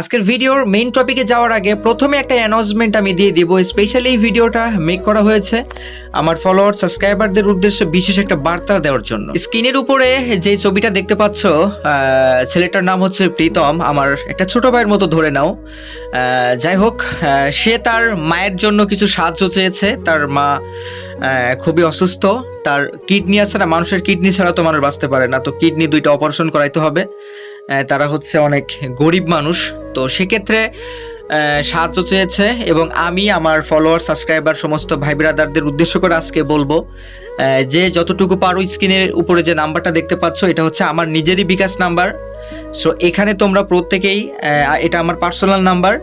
আজকের ভিডিওর মেইন টপিকে যাওয়ার আগে প্রথমে একটা অ্যানাউন্সমেন্ট আমি দিয়ে দিব। স্পেশালি এই ভিডিওটা মেক করা হয়েছে আমার ফলোয়ার সাবস্ক্রাইবারদের উদ্দেশ্যে বিশেষ একটা বার্তা দেওয়ার জন্য। স্ক্রিনের উপরে যে ছবিটা দেখতে পাচ্ছ ছেলেটার নাম হচ্ছে প্রীতম। আমার একটা ছোট ভাইয়ের মতো ধরে নাও। যাই হোক সে তার মায়ের জন্য কিছু সাহায্য চেয়েছে। তার মা খুবই অসুস্থ। তার কিডনি আছে না, মানুষের কিডনি ছাড়া তো মানুষ বাঁচতে পারে না। তো কিডনি দুইটা অপারেশন করাইতে হবে। তারা হচ্ছে অনেক গরিব মানুষ। তো সেক্ষেত্রে সাহায্য চেয়েছে এবং আমি আমার ফলোয়ার সাবস্ক্রাইবার সমস্ত ভাই ব্রাদারদের উদ্দেশ্য করে আজকে বলব যে যতটুকু পারো স্ক্রিনের উপরে যে নাম্বারটা দেখতে পাচ্ছ, এটা হচ্ছে আমার নিজেরই বিকাশ নাম্বার। সো এখানে তোমরা প্রত্যেকেই এটা আমার পার্সোনাল নাম্বার।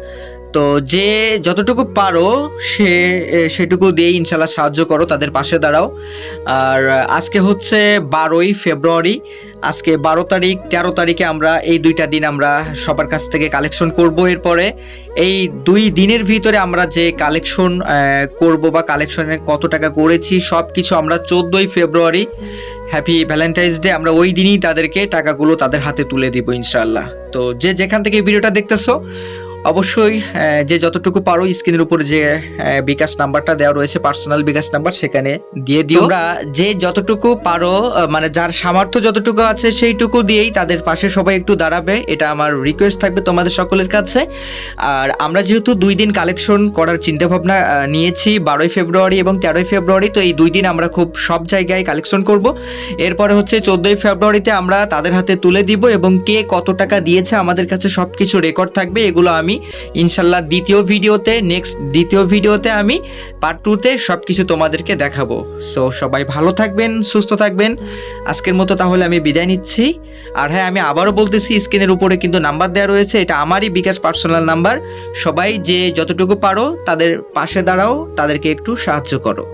তো যে যতটুকু পারো সে সেটুকু দিয়ে ইনশাল্লাহ সাহায্য করো, তাদের পাশে দাঁড়াও। আর আজকে হচ্ছে বারোই ফেব্রুয়ারি, আজকে বারো তারিখ, তেরো তারিখে আমরা এই দুইটা দিন আমরা সবার কাছ থেকে কালেকশন করব। এরপরে এই দুই দিনের ভিতরে আমরা যে কালেকশন করব বা কালেকশনে কত টাকা করেছি সব কিছু আমরা চোদ্দোই ফেব্রুয়ারি হ্যাপি ভ্যালেন্টাইন্স ডে আমরা ওই দিনই তাদেরকে টাকাগুলো তাদের হাতে তুলে দিব ইনশাল্লাহ তো যে যেখান থেকে ভিডিওটা দেখতেছো অবশ্যই যে যতটুকু পারো স্ক্রিনের উপরে যে বিকাশ নাম্বারটা দেওয়া রয়েছে, পার্সোনাল বিকাশ নাম্বার, সেখানে দিয়ে দিও। তোমরা যে যতটুকু পারো মানে যার সামর্থ্য যতটুকু আছে, সেইটুকু দিয়েই তাদের পাশে সবাই একটু দাঁড়াবে। এটা আমার রিকোয়েস্ট থাকবে তোমাদের সকলের কাছে। আর আমরা যেহেতু দুই দিন কালেকশন করার চিন্তা ভাবনা নিয়েছি, বারোই ফেব্রুয়ারি এবং তেরোই ফেব্রুয়ারি, তো এই দুই দিন আমরা খুব সব জায়গায় কালেকশন করব। এরপরে হচ্ছে চোদ্দোই ফেব্রুয়ারিতে আমরা তাদের হাতে তুলে দিব এবং কে কত টাকা দিয়েছে আমাদের কাছে সব কিছু রেকর্ড থাকবে, এগুলো আমি। ইনশাল্লাহ দ্বিতীয় ভিডিওতে নেক্সট দ্বিতীয় ভিডিওতে আমি পার্ট টুতে সব কিছু তোমাদেরকে দেখাবো। সো সবাই ভালো থাকবেন, সুস্থ থাকবেন। আজকের মতো তাহলে আমি বিদায় নিচ্ছি। আর হ্যাঁ আমি আবারও বলতেছি, স্ক্রিনের উপরে কিন্তু নাম্বার দেওয়া রয়েছে, এটা আমারই বিকাশ পার্সোনাল নাম্বার সবাই যে যতটুকু পারো, তাদের পাশে দাঁড়াও, তাদেরকে একটু সাহায্য করো।